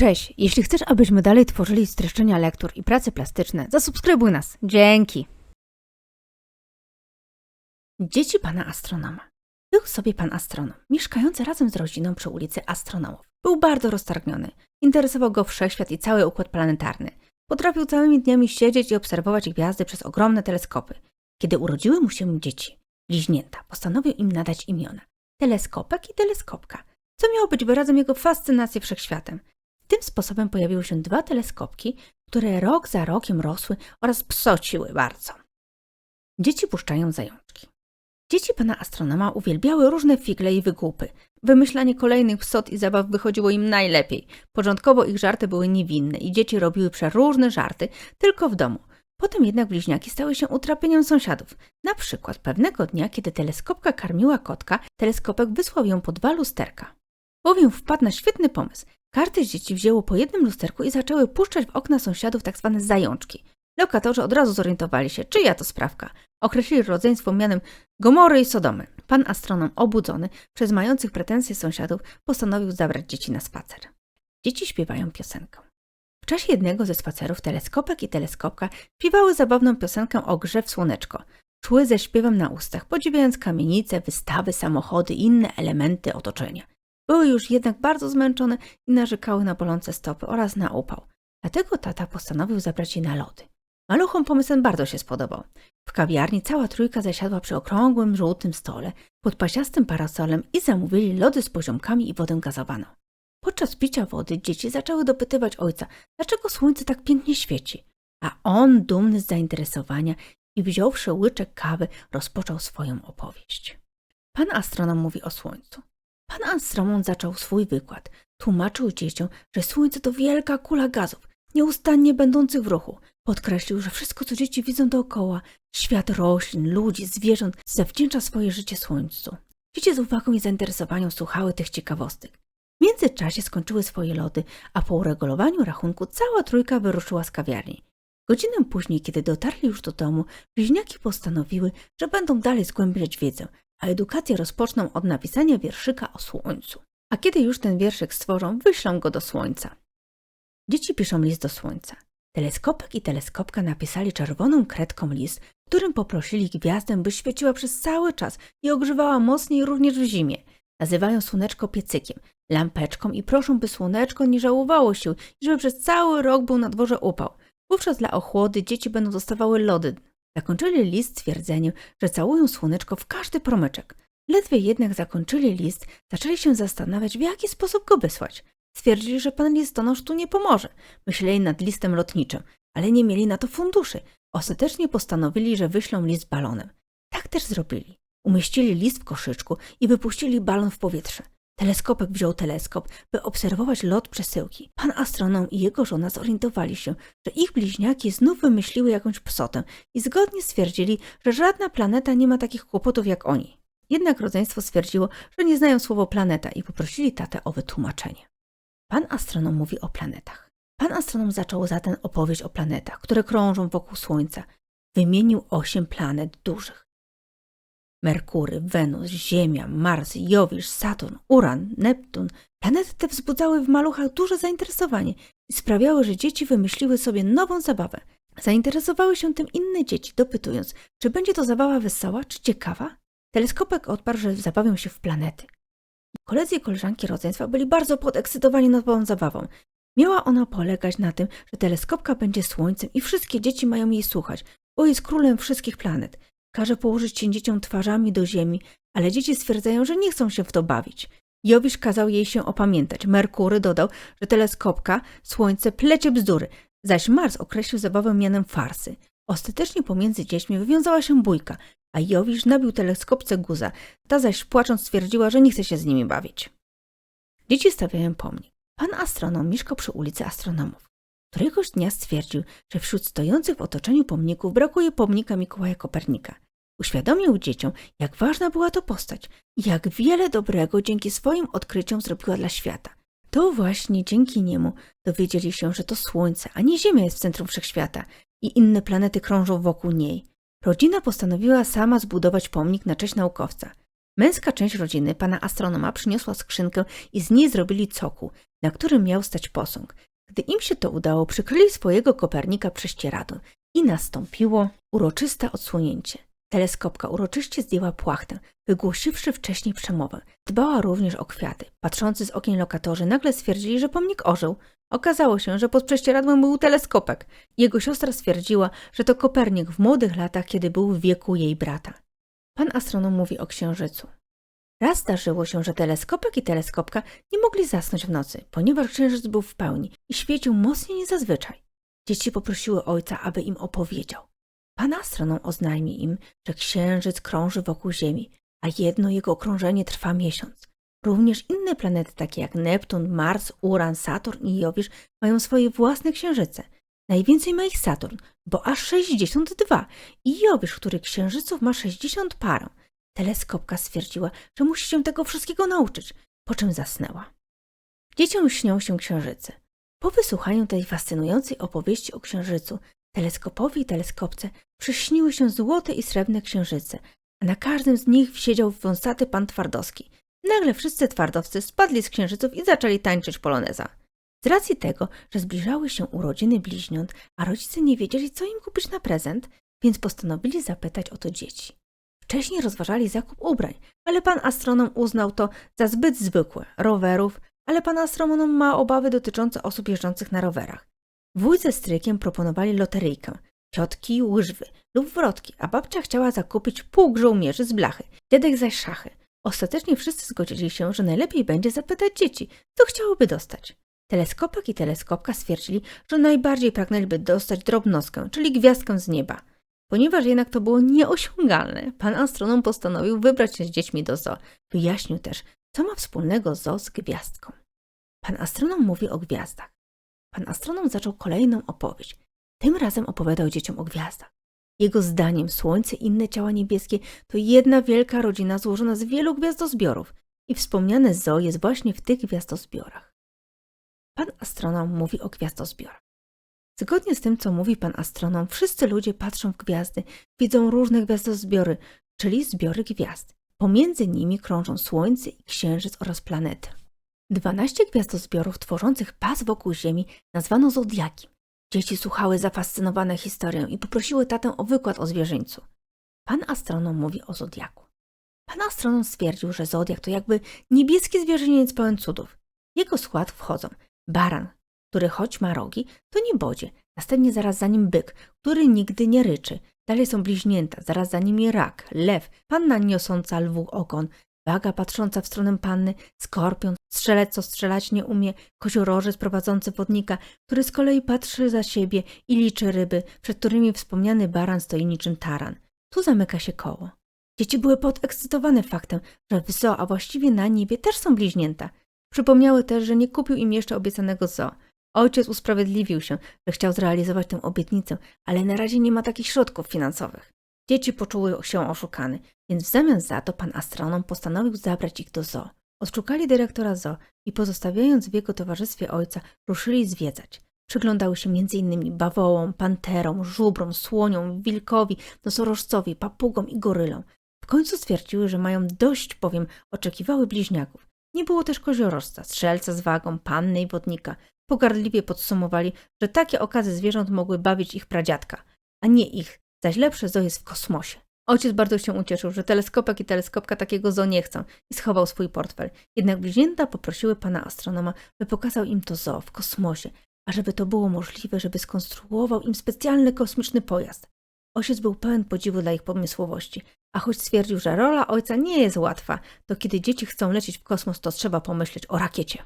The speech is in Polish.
Cześć! Jeśli chcesz, abyśmy dalej tworzyli streszczenia lektur i prace plastyczne, zasubskrybuj nas. Dzięki! Dzieci pana astronoma. Był sobie pan astronom, mieszkający razem z rodziną przy ulicy Astronomów. Był bardzo roztargniony. Interesował go wszechświat i cały układ planetarny. Potrafił całymi dniami siedzieć i obserwować gwiazdy przez ogromne teleskopy. Kiedy urodziły mu się dzieci, bliźnięta, postanowił im nadać imiona. Teleskopek i teleskopka, co miało być wyrazem jego fascynacji wszechświatem. Tym sposobem pojawiły się dwa teleskopki, które rok za rokiem rosły oraz psociły bardzo. Dzieci puszczają zajączki. Dzieci pana astronoma uwielbiały różne figle i wygłupy. Wymyślanie kolejnych psot i zabaw wychodziło im najlepiej. Początkowo ich żarty były niewinne i dzieci robiły przeróżne żarty tylko w domu. Potem jednak bliźniaki stały się utrapieniem sąsiadów. Na przykład pewnego dnia, kiedy teleskopka karmiła kotka, teleskopek wysłał ją po dwa lusterka. Bowiem wpadł na świetny pomysł. Każde z dzieci wzięło po jednym lusterku i zaczęły puszczać w okna sąsiadów tak zwane zajączki. Lokatorzy od razu zorientowali się, czyja to sprawka. Określili rodzeństwo mianem Gomory i Sodomy. Pan astronom, obudzony przez mających pretensje sąsiadów, postanowił zabrać dzieci na spacer. Dzieci śpiewają piosenkę. W czasie jednego ze spacerów teleskopek i teleskopka śpiewały zabawną piosenkę o grze w słoneczko. Szły ze śpiewem na ustach, podziwiając kamienice, wystawy, samochody i inne elementy otoczenia. Były już jednak bardzo zmęczone i narzekały na bolące stopy oraz na upał. Dlatego tata postanowił zabrać je na lody. Maluchom pomysł ten bardzo się spodobał. W kawiarni cała trójka zasiadła przy okrągłym, żółtym stole pod pasiastym parasolem i zamówili lody z poziomkami i wodę gazowaną. Podczas picia wody dzieci zaczęły dopytywać ojca, dlaczego słońce tak pięknie świeci. A on, dumny z zainteresowania i wziąwszy łyczek kawy, rozpoczął swoją opowieść. Pan astronom mówi o słońcu. Pan astronom zaczął swój wykład. Tłumaczył dzieciom, że słońce to wielka kula gazów, nieustannie będących w ruchu. Podkreślił, że wszystko, co dzieci widzą dookoła, świat roślin, ludzi, zwierząt, zawdzięcza swoje życie słońcu. Dzieci z uwagą i zainteresowaniem słuchały tych ciekawostek. W międzyczasie skończyły swoje lody, a po uregulowaniu rachunku cała trójka wyruszyła z kawiarni. Godzinę później, kiedy dotarli już do domu, bliźniaki postanowiły, że będą dalej zgłębiać wiedzę, a edukację rozpoczną od napisania wierszyka o słońcu. A kiedy już ten wierszyk stworzą, wyślą go do słońca. Dzieci piszą list do słońca. Teleskopek i teleskopka napisali czerwoną kredką list, którym poprosili gwiazdę, by świeciła przez cały czas i ogrzewała mocniej również w zimie. Nazywają słoneczko piecykiem, lampeczką i proszą, by słoneczko nie żałowało się i żeby przez cały rok był na dworze upał. Wówczas dla ochłody dzieci będą dostawały lody. Zakończyli list stwierdzeniem, że całują słoneczko w każdy promyczek. Ledwie jednak zakończyli list, zaczęli się zastanawiać, w jaki sposób go wysłać. Stwierdzili, że pan listonosz tu nie pomoże. Myśleli nad listem lotniczym, ale nie mieli na to funduszy. Ostatecznie postanowili, że wyślą list balonem. Tak też zrobili. Umieścili list w koszyczku i wypuścili balon w powietrze. Teleskopek wziął teleskop, by obserwować lot przesyłki. Pan astronom i jego żona zorientowali się, że ich bliźniaki znów wymyśliły jakąś psotę i zgodnie stwierdzili, że żadna planeta nie ma takich kłopotów jak oni. Jednak rodzeństwo stwierdziło, że nie znają słowo planeta i poprosili tatę o wytłumaczenie. Pan astronom mówi o planetach. Pan astronom zaczął zatem opowieść o planetach, które krążą wokół Słońca. Wymienił osiem planet dużych. Merkury, Wenus, Ziemia, Mars, Jowisz, Saturn, Uran, Neptun. Planety te wzbudzały w maluchach duże zainteresowanie i sprawiały, że dzieci wymyśliły sobie nową zabawę. Zainteresowały się tym inne dzieci, dopytując, czy będzie to zabawa wesoła czy ciekawa. Teleskopek odparł, że zabawią się w planety. Koledzy i koleżanki rodzeństwa byli bardzo podekscytowani nową zabawą. Miała ona polegać na tym, że teleskopka będzie słońcem i wszystkie dzieci mają jej słuchać, bo jest królem wszystkich planet. Każe położyć się dzieciom twarzami do ziemi, ale dzieci stwierdzają, że nie chcą się w to bawić. Jowisz kazał jej się opamiętać. Merkury dodał, że teleskopka, słońce plecie bzdury, zaś Mars określił zabawę mianem farsy. Ostatecznie pomiędzy dziećmi wywiązała się bójka, a Jowisz nabił teleskopce guza, ta zaś płacząc stwierdziła, że nie chce się z nimi bawić. Dzieci stawiają pomnik. Pan astronom mieszkał przy ulicy Astronomów. Któregoś dnia stwierdził, że wśród stojących w otoczeniu pomników brakuje pomnika Mikołaja Kopernika. Uświadomił dzieciom, jak ważna była to postać i jak wiele dobrego dzięki swoim odkryciom zrobiła dla świata. To właśnie dzięki niemu dowiedzieli się, że to Słońce, a nie Ziemia jest w centrum wszechświata i inne planety krążą wokół niej. Rodzina postanowiła sama zbudować pomnik na cześć naukowca. Męska część rodziny, pana astronoma, przyniosła skrzynkę i z niej zrobili cokół. na którym miał stać posąg. Gdy im się to udało, przykryli swojego Kopernika prześcieradłem i nastąpiło uroczyste odsłonięcie. Teleskopka uroczyście zdjęła płachtę, wygłosiwszy wcześniej przemowę. Dbała również o kwiaty. Patrzący z okien lokatorzy nagle stwierdzili, że pomnik ożył. Okazało się, że pod prześcieradłem był teleskopek. Jego siostra stwierdziła, że to Kopernik w młodych latach, kiedy był w wieku jej brata. Pan astronom mówi o księżycu. Raz zdarzyło się, że teleskopek i teleskopka nie mogli zasnąć w nocy, ponieważ księżyc był w pełni i świecił mocniej niż zazwyczaj. Dzieci poprosiły ojca, aby im opowiedział. Pan astronom oznajmi im, że księżyc krąży wokół Ziemi, a jedno jego okrążenie trwa miesiąc. Również inne planety, takie jak Neptun, Mars, Uran, Saturn i Jowisz, mają swoje własne księżyce. Najwięcej ma ich Saturn, bo aż 62 i Jowisz, który księżyców ma 60 parę. Teleskopka stwierdziła, że musi się tego wszystkiego nauczyć, po czym zasnęła. Dzieciom śnią się księżyce. Po wysłuchaniu tej fascynującej opowieści o księżycu, teleskopowi i teleskopce przyśniły się złote i srebrne księżyce, a na każdym z nich siedział wąsaty pan Twardowski. Nagle wszyscy twardowcy spadli z księżyców i zaczęli tańczyć poloneza. Z racji tego, że zbliżały się urodziny bliźniąt, a rodzice nie wiedzieli, co im kupić na prezent, więc postanowili zapytać o to dzieci. Wcześniej rozważali zakup ubrań, ale pan astronom uznał to za zbyt zwykłe rowerów, ale pan astronom ma obawy dotyczące osób jeżdżących na rowerach. Wuj ze strykiem proponowali loteryjkę, ciotki łyżwy lub wrotki, a babcia chciała zakupić pół żołnierzy z blachy, dziadek zaś szachy. Ostatecznie wszyscy zgodzili się, że najlepiej będzie zapytać dzieci, co chciałyby dostać. Teleskopek i teleskopka stwierdzili, że najbardziej pragnęliby dostać drobnostkę, czyli gwiazdkę z nieba. Ponieważ jednak to było nieosiągalne, pan astronom postanowił wybrać się z dziećmi do zoo. Wyjaśnił też, co ma wspólnego zoo z gwiazdką. Pan astronom mówi o gwiazdach. Pan astronom zaczął kolejną opowieść. Tym razem opowiadał dzieciom o gwiazdach. Jego zdaniem Słońce i inne ciała niebieskie to jedna wielka rodzina złożona z wielu gwiazdozbiorów i wspomniane zoo jest właśnie w tych gwiazdozbiorach. Pan astronom mówi o gwiazdozbiorach. Zgodnie z tym, co mówi pan astronom, wszyscy ludzie patrzą w gwiazdy, widzą różne gwiazdozbiory, czyli zbiory gwiazd. Pomiędzy nimi krążą Słońce i Księżyc oraz planety. Dwanaście gwiazdozbiorów tworzących pas wokół Ziemi nazwano zodiakiem. Dzieci słuchały zafascynowane historią i poprosiły tatę o wykład o zwierzyńcu. Pan astronom mówi o zodiaku. Pan astronom stwierdził, że zodiak to jakby niebieski zwierzyniec pełen cudów. Jego skład wchodzą baran, który choć ma rogi, to nie bodzie. Następnie zaraz za nim byk, który nigdy nie ryczy. Dalej są bliźnięta, zaraz za nimi rak, lew, panna niosąca lwu ogon, waga patrząca w stronę panny, skorpion, strzelec, co strzelać nie umie, koziorożec prowadzący wodnika, który z kolei patrzy za siebie i liczy ryby, przed którymi wspomniany baran stoi niczym taran. Tu zamyka się koło. Dzieci były podekscytowane faktem, że w zoo, a właściwie na niebie też są bliźnięta. Przypomniały też, że nie kupił im jeszcze obiecanego zoo. Ojciec usprawiedliwił się, że chciał zrealizować tę obietnicę, ale na razie nie ma takich środków finansowych. Dzieci poczuły się oszukane, więc w zamian za to pan astronom postanowił zabrać ich do zoo. Odszukali dyrektora zoo i pozostawiając w jego towarzystwie ojca, ruszyli zwiedzać. Przyglądały się m.in. bawołom, panterom, żubrom, słoniom, wilkowi, nosorożcowi, papugom i gorylom. W końcu stwierdziły, że mają dość, bowiem oczekiwały bliźniaków. Nie było też koziorożca, strzelca z wagą, panny i wodnika. Pogardliwie podsumowali, że takie okazy zwierząt mogły bawić ich pradziadka, a nie ich, zaś lepsze zoo jest w kosmosie. Ojciec bardzo się ucieszył, że teleskopek i teleskopka takiego zoo nie chcą i schował swój portfel. Jednak bliźnięta poprosiły pana astronoma, by pokazał im to zoo w kosmosie, a żeby to było możliwe, żeby skonstruował im specjalny kosmiczny pojazd. Ojciec był pełen podziwu dla ich pomysłowości, a choć stwierdził, że rola ojca nie jest łatwa, to kiedy dzieci chcą lecieć w kosmos, to trzeba pomyśleć o rakiecie.